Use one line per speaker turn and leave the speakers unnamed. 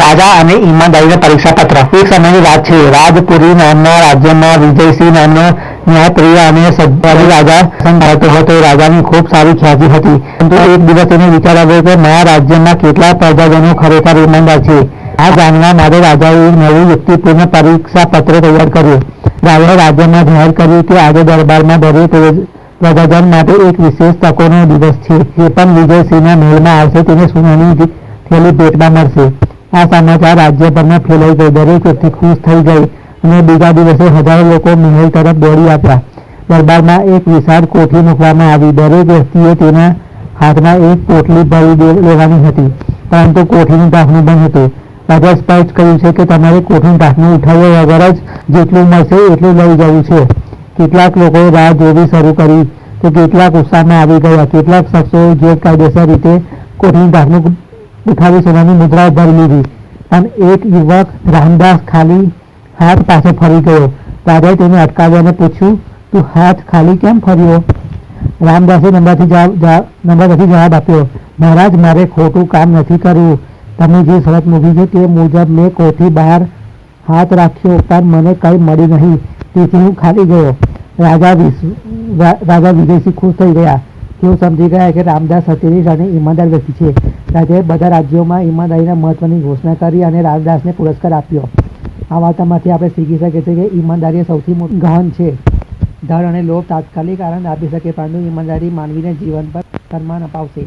રાજા અને ઈમાનદારીના પરીક્ષા પત્ર એક સમયની વાત છે, રાજપુરી નામના રાજ્યમાં વિજયસિંહ નામનો ન્યાયપ્રિય અને સદ્ભાવી રાજા સંભાળતો હતો. રાજાની ખૂબ સારી ખ્યાતિ હતી. પરંતુ એક દિવસ એને વિચાર આવ્યો કે મારા રાજ્યમાં કેટલા પ્રજાજનો ખરેખર ઈમાનદાર છે. આ જાણવા માટે રાજાએ એક નવું યુક્તિપૂર્ણ પરીક્ષા પત્ર તૈયાર કર્યું. રાજાએ રાજ્યમાં જાહેર કર્યું કે આજે દરબારમાં દરેક પ્રજાજન માટે એક વિશેષ તકોનો દિવસ છે. જે પણ વિજયસિંહના મહેલમાં આવશે તેને સોનાની થેલી ભેટમાં મળશે. આ સમાચાર રાજ્યભરમાં ફેલાઈ ગઈ દરેક વ્યક્તિ ખુશ થઈ ગઈ અને બીજા દિવસે હજારો લોકો મહેલ તરફ દોડી આવ્યા. દરબારમાં એક વિશાળ કોઠી મૂકવામાં આવી. દરેક વ્યક્તિએ તેના હાથમાં એક પોટલી ભરી લેવાની હતી. પરંતુ કોઠીનું ઢાંકણું બંધ હતું. રાજા સ્પષ્ટ કહ્યું છે કે તમારે કોઠીનું ઢાંકણું ઉઠાવ્યા વગર જ જેટલું મળશે એટલું લઈ જવું છે. કેટલાક લોકોએ રાહ જોવી શરૂ કરી તો કેટલાક ઉત્સાહમાં આવી ગયા. કેટલાક શખ્સોએ ગેરકાયદેસર રીતે કોઠીનું ઢાંકણું ઉઠાવી સોનાની મુદ્રા ભરી લીધી. અને એક યુવક રામદાસ ખાલી હાથ પાસે ફરી ગયો. રાજાએ તેને અટકાવ્યા અને પૂછ્યું, તું હાથ ખાલી કેમ ફર્યો? રામદાસે નંબરથી નંબરથી જવાબ આપ્યો, મહારાજ, મારે ખોટું કામ નથી કર્યું. તમે જે શરત મૂકી છે તે મુજબ મેં કોઠી બહાર હાથ રાખ્યો, પણ મને કંઈ મળી નહીં. તેથી હું ખાલી ગયો. રાજા રાજા વિજયસિંહ ખુશ થઈ ગયા. તેઓ સમજી ગયા કે રામદાસ સત્યનિષ્ઠ અને ઈમાનદાર વ્યક્તિ છે. રાજાએ બધા રાજ્યોમાં ઈમાનદારીના મહત્વની ઘોષણા કરી અને રામદાસને પુરસ્કાર આપ્યો. આ વાર્તામાંથી આપણે શીખી શકીએ છીએ કે ઈમાનદારી સૌથી મોટું ગહન છે. ધન અને લોભ તાત્કાલિક આનંદ આપી શકે, પરંતુ ઈમાનદારી માનવીને જીવન પર સન્માન અપાવશે.